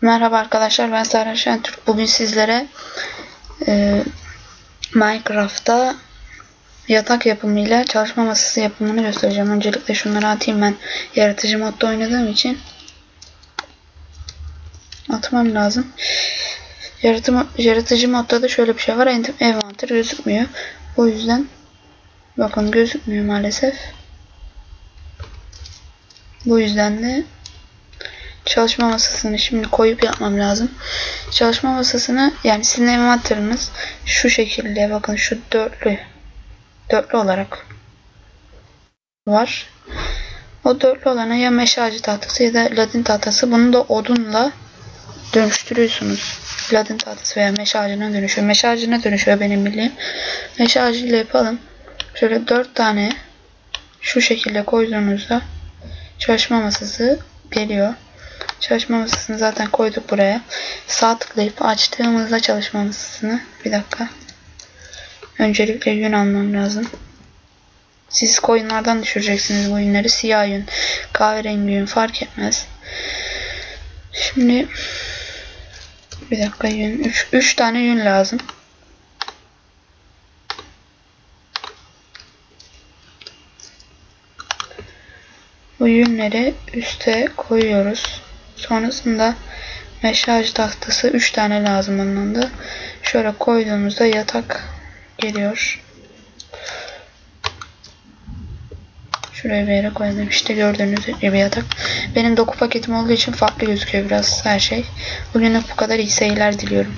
Merhaba arkadaşlar ben Serhan Şentürk. Bugün sizlere e, Minecraft'ta yatak yapımıyla çalışma masası yapımını göstereceğim. Öncelikle şunları atayım ben yaratıcı modda oynadığım için atmam lazım. Yaratı, yaratıcı modda da şöyle bir şey var. Envanter gözükmüyor. O yüzden bakın gözükmüyor maalesef. Bu yüzden de çalışma masasını şimdi koyup yapmam lazım. Çalışma masasını yani sizin envanteriniz şu şekilde bakın şu dörtlü dörtlü olarak var. O dörtlü olana ya meşacı tahtası ya da ladin tahtası. Bunu da odunla dönüştürüyorsunuz. Ladin tahtası veya meş ağacına dönüşüyor. Meş ağacına dönüşüyor benim bildiğim. Meş ağacıyla yapalım. Şöyle dört tane şu şekilde koyduğunuzda çalışma masası geliyor. Çalışma masasını zaten koyduk buraya. Sağ tıklayıp açtığımızda çalışma masasını bir dakika. Öncelikle yün almam lazım. Siz koyunlardan düşüreceksiniz bu yünleri. Siyah yün, kahverengi yün fark etmez. Şimdi bir dakika yün. 3 tane yün lazım. Bu yünleri üste koyuyoruz. Sonrasında meşaj tahtası 3 tane lazım ondan da. Şöyle koyduğumuzda yatak geliyor. Şuraya bir yere koyalım. İşte gördüğünüz gibi yatak. Benim doku paketim olduğu için farklı gözüküyor biraz her şey. Bugünlük bu kadar iyi seyirler diliyorum.